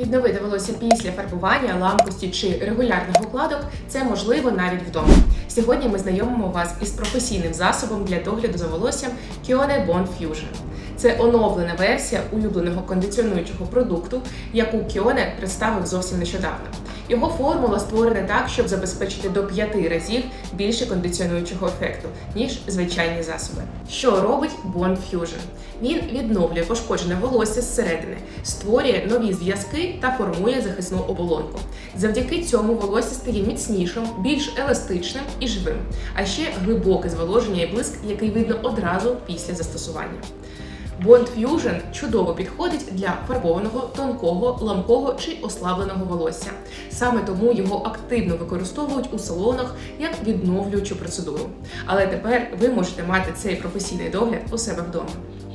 Відновити волосся після фарбування, ламкості чи регулярних укладок це можливо навіть вдома. Сьогодні ми знайомимо вас із професійним засобом для догляду за волоссям Kione Bond Fusion. Це оновлена версія улюбленого кондиціонуючого продукту, яку Kione представив зовсім нещодавно. Його формула створена так, щоб забезпечити до 5 разів більше кондиціонуючого ефекту, ніж звичайні засоби. Що робить Bond Fusion? Він відновлює пошкоджене волосся зсередини, створює нові зв'язки та формує захисну оболонку. Завдяки цьому волосся стає міцнішим, більш еластичним і живим, а ще глибоке зволоження і блиск, який видно одразу після застосування. Bond Fusion чудово підходить для фарбованого, тонкого, ламкого чи ослабленого волосся. Саме тому його активно використовують у салонах як відновлюючу процедуру. Але тепер ви можете мати цей професійний догляд у себе вдома.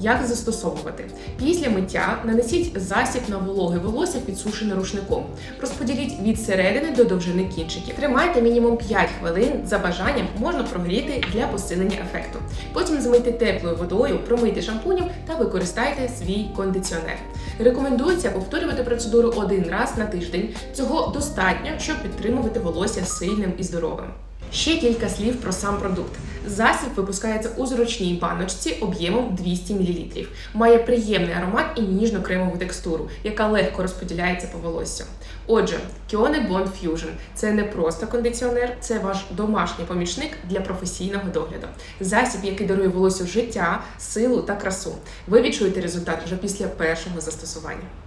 Як застосовувати? Після миття нанесіть засіб на вологе волосся підсушене рушником. Розподіліть від середини до довжини кінчиків. Тримайте мінімум 5 хвилин. За бажанням можна прогріти для посилення ефекту. Потім змийте теплою водою, промийте шампунем та використайте свій кондиціонер. Рекомендується повторювати процедуру один раз на тиждень. Цього достатньо, щоб підтримувати волосся сильним і здоровим. Ще кілька слів про сам продукт. Засіб випускається у зручній баночці об'ємом 200 мл. Має приємний аромат і ніжно-кремову текстуру, яка легко розподіляється по волоссю. Отже, Kione Bond Fusion – це не просто кондиціонер, це ваш домашній помічник для професійного догляду. Засіб, який дарує волосю життя, силу та красу. Ви відчуєте результат вже після першого застосування.